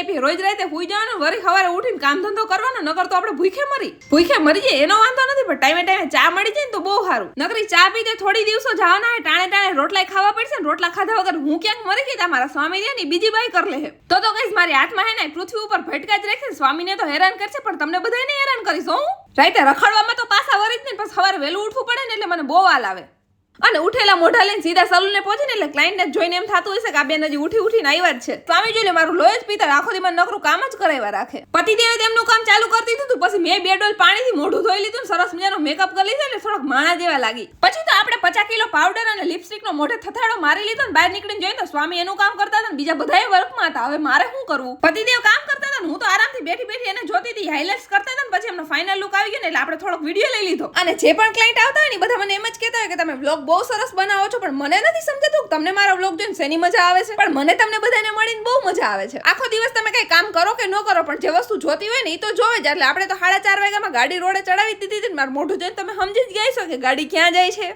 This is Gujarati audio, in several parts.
આપી રોજ રાતે હુઈ જવાનું, વરી સવારે ઉઠીને કામ ધંધો કરવાનો, નકર તો આપણે ભૂખે મરી. ભૂખે મરી જાય એનો વાંધો નથી, પણ ટાઈમે ટાઈમે ચા મળી જાય ને તો બહુ સારું. નકરી ચા પીતે થોડી દિવસો જવાના હોય, ટાણે ટાણે રોટલા ખાવા પડશે ને રોટલા ખાધા વગર હું ક્યાંક મરી ગઈ મારા સ્વામી ને બીજી બાઈ કર લે તો તો કઈશ મારી હાથમાં હે ને પૃથ્વી ઉપર ભટકા જ રહેશે સ્વામીને તો હેરાન કરશે, પણ તમને બધાને હેરાન કરીશ, હું રાઈતે રખડવામાં તો પાછા વરી જ ને પછી સવારે વહેલું ઉઠવું પડે ને એટલે મને બહુ વાલ આવે. અને ઉઠેલા મોઢા લઈને સીધા સલૂને પહોંચે ને એટલે ક્લાયન્ટને જોઈને એમ થતું હશે કે આ બેન હજી ઉઠી ઉઠીને આવ્યા જ છે. સ્વામી જોઈ મારું લોહી જ પિતા, આખો દી નકરું કામ જ કરાવ્યા રાખે. પતિદેવે તેમનું કામ ચાલુ કરી દીધું પછી મેં બે ડોલ પાણીથી મોઢું ધોઈ લીધું સરસ મજાનો મેકઅપ કરી લીધો એટલે થોડોક માણા જેવા લાગી. પછી તો આપણે પચાસ કિલો પાવડર અને લિપસ્ટિકનો મોઢે થથાડો મારી લીધો ને બહાર નીકળીને જોઈને તો સ્વામી એનું કામ કરતા હતા બીજા બધાએ વર્કમાં હતા. હવે મારે શું કરવું? પતિદેવ કામ કરતા હતા હું તો આરામથી બેઠી બેઠી એને જોતી હતી હાઇલાઇટ્સ કરતા પછી એમનો ફાઇનલ લુક આવી ગયો ને એટલે આપણે થોડોક વીડિયો લઈ લીધો. અને જે પણ ક્લાયન્ટ આવતા હોય ને બધા મને એમ જ કહેતા હોય કે તમે વ્લોગ બહુ સરસ બનાવો છો, પણ મને નથી સમજાતું તમને મારા વ્લોગ જોઈને શેની મજા આવે છે. પણ મને તમને બધાને મળીને બહુ મજા આવે છે. આખો દિવસ તમે કઈ કામ કરો કે ન કરો, પણ જે વસ્તુ જોતી હોય ને એ તો જોવે જ. એટલે આપણે તો સાડા ચાર વાગ્યામાં ગાડી રોડે ચડાવી દીધી હતી મારું મોઢું જોઈને તમે સમજી જ ગયા છો કે ગાડી ક્યાં જાય છે.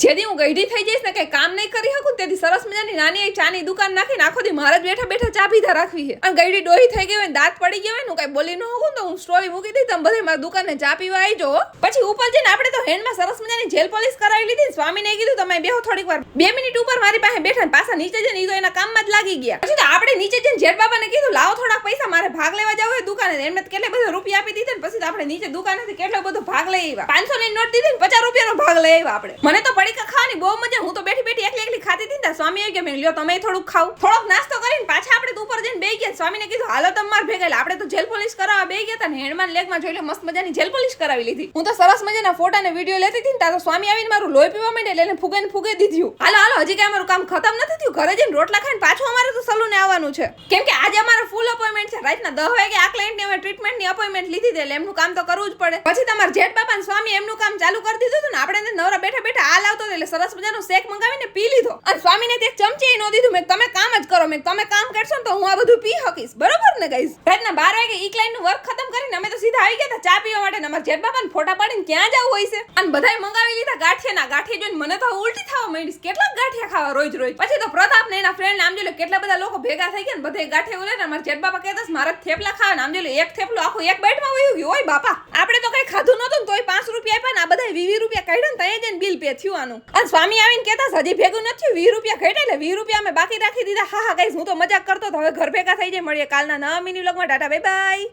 જેથી હું ગઈઢી થઈ જઈશ ને કઈ કામ નહીં કરી શકું તેથી સરસ મજાની નાની એવી ચાની દુકાન નાખીને આખો દી મારે જ બેઠા બેઠા ચા પીધા રાખવી છે. અને ગઈઢી ડોહી થઈ ગઈ હોય ને દાંત પડી ગયો હોય ને કઈ બોલી ન હોઉં તો હું સ્ટોરી મૂકી દીધી તમે બધે મારા દુકાને ચા પીવા આવી જો પછી ઉપર જઈને આપણે તો હેન્ડમાં સરસ મજાની જેલ પોલીસ કરાવી લીધી સ્વામીને કીધું તમે બેહો થોડીક વાર. બે મિનિટ ઉપર મારી પાસે બેઠા ને પાછા નીચે જઈને એ તો એના કામમાં જ લાગી ગયા. પછી તો આપણે નીચે જઈને જેઠ બાબાને કીધું, લાવો થોડાક પૈસા, મારે ભાગ લેવા જવું હોય દુકાને એમને કેટલે બધા રૂપિયા આપી દીધા ને, પછી તો આપણે નીચે દુકાનેથી કેટલો બધો ભાગ લઈ આવ્યા. પાંચસો ની નોટ દીધી ને, પચાસ રૂપિયાનો ભાગ લઈ આવ્યા આપણે. મને તો પડીકા ખાવાની બહુ મજા હું તો બેઠી બેઠી એકલી એકલી ખાતી હતી ને સ્વામી આવી ગયા. મેં લ્યો, તમે થોડુંક ખાવ થોડોક નાસ્તો કરીને પાછા આપણે ઉપર જઈને બે ગયા. સ્વામીને કીધું, હાલો, તમે માર ભેગા આપણે તો જેલ પોલીસ કરાવવા બે ગયા હતા ને હેન્ડમાન લેગમાં જોઈ લે મસ્ત મજાની જેલ પોલીસ કરાવી લીધી. હું તો સરસ મજાના ફોટા ને વીડિયો લેતી હતી ને તો સ્વામી આવીને મારું લોહી પીવા માંડે એટલે ફુગે ને ફુગે દીધું. હાલો હાલો, હજી કાંઈ મારું કામ ખતમ નથી થયું ઘરે જઈને રોટલા ખાઈને પાછું અમારે તો આવવાનું છે. કેમ કે આજે અમારે ફૂલ અપોઇન્ટમેન્ટ છે. રાતના દસ વાગે આ ક્લાયન્ટની અમે ટ્રીટમેન્ટની અપોઇન્ટમેન્ટ લીધી એટલે એમનું કામ તો કરવું જ પડે. પછી તમારા જેઠ બાપા સ્વામી એમનું કામ ચાલુ કરી દીધું હતું ને, આપણે નવરા બેઠા બેઠા આ લાવતો એટલે સરસ મજાનો શેક મંગાવીને પી લીધો. અને સ્વામીને તે ચમચી ન દીધું. મેં તમે કામ જ કરો, મેં તમે કામ કરશો ને તો હું આ બધું પી શકીશ. બરોબર ને ગાઈસ રાતના બાર વાગે ઈ ક્લાયન્ટનું વર્ક ખતમ કરીને અમે તો સીધા આવી ગયા હતા ચા પીવા માટે ને અમારા જેઠ બાપાને ફોટા પાડીને ક્યાં જવું હોય છે? અને બધાય મંગાવી લીધા ગાંઠિયાના. ગાંઠિયા જોઈને મને તો ઉલટી થવા માંડી કેટલા ગાંઠિયા ખાવા રોજ રોજ. પછી તો પ્રતાપ ને એના ફ્રેન્ડ આમ જોઈ કેટલા બધા લોકો ભેગા થઈ ગયા ને બધે ગાંઠે ઉલે ને મારા જેઠ બાપા કહેતા મારા થેપલા ખાવા ને આમ જોઈ એક થેપલું આખું એક બાઈટમાં વયું ગયું. હોય બાપા, આપણે તો કઈ ખાધું નતું ને તોય પાંચ રૂપિયા આપ્યા ને આ બધા વીસ રૂપિયા કાઢ્યા ને ત્યાં જઈને બિલ પે થયું આનું. અને સ્વામી આવીને કહેતા, હજી ભેગું નથી વીસ રૂપિયા ઘટ્યા એટલે વીસ રૂપિયા અમે બાકી રાખી દીધા. હા હા કઈ હું તો મજાક કરતો હવે ઘર ભેગા થઈ જાય, મળીએ કાલના નવા મિની વ્લોગમાં. Tata bye bye